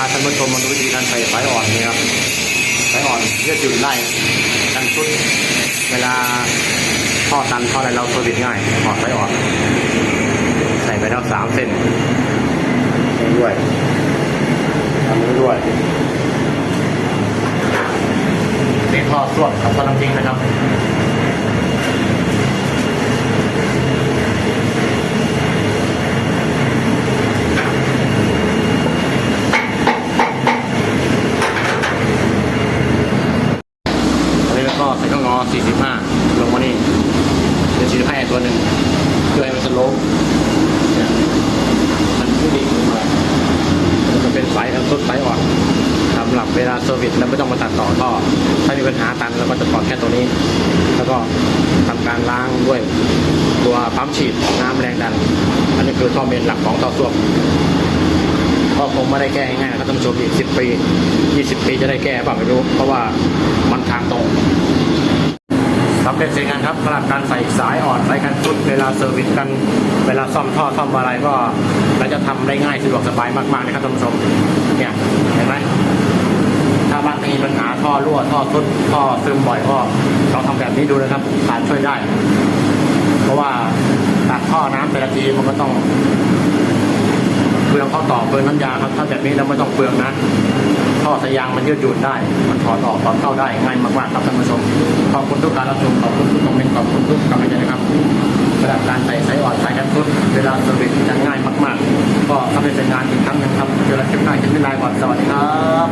าท่านผู้ชมมาดูวิธีการใส่สายอ่อนนี่ครับสายอ่อนยืดหยุ่นได้กันชุด เวลาท่อตันท่ออะไรเราตัวบิดง่ายถอดสายอ่อน ใส่ไปแล้วสามเส้นด้วยทำนี้ด้วยนี่ท่อส่วมกับท่อน้ำทิ้งนะครับ อันนี้แล้วก็ใส่ข้างงอ 45 ลงมานี่เป็น45ตัวหนึ่งเพื่อให้มันสโลปเนี่ยมันผู้ดีขึ้นมามันจะเป็นสายทั้งต้นสายอ่อนสำหรับเวลาเซอร์วิสแล้วไม่ต้องมาตัดต่อท่อถ้ามีปัญหาตันเราก็จะถอดแค่ตัวนี้ แล้วก็ทำการล้างด้วยตัวปั๊มฉีดน้ำแรงดัน อันนี้คือท่อเมนหลักของท่อส้วมก็คงไม่ได้แก้ง่ายๆนะครับท่านผู้ชมอีกสิบปียี่สิบปีจะได้แก้ป่าไม่รู้ เพราะว่ามันทางตรง เร็จเสร็จงานครับสำหรับการใส่สายอ่อนสายกันชุดเวลาเซอร์วิสกันเวลาซ่อมท่อซ่อมอะไรก็เราจะทำได้ง่ายสะดวกสบายมากๆนะครับท่านผู้ชมเนี่ยเห็นไหมถ้าบ้านมีปัญหาท่อรั่วท่อทุดท่อซึมบ่อยก็ลองทำแบบนี้ดูนะครับอาจช่วยได้ เพราะว่าตัดท่อน้ำแต่ละทีมันก็ต้องเปลืองข้อต่อเปลืองน้ำยาครับถ้าแบบนี้เราไม่ต้องเปลืองนะ ท่อสายยางมันยืดหยุ่นได้ มันถอดออกถอดเข้าได้ง่ายมากๆครับท่านผู้ชม ขอบคุณทุกการรับชม ขอบคุณทุกคอมเมนต์ ขอบคุณทุกกำลังใจนะครับสำหรับการใส่สายอ่อนสายแคปซูลเวลาสวิตจะง่ายมาก ๆ ก็ทำเป็นงานอีกครั้งหนึ่งครับเจอกันคลิปหน้าคลิปนี้ลาก่อนสวัสดีครับ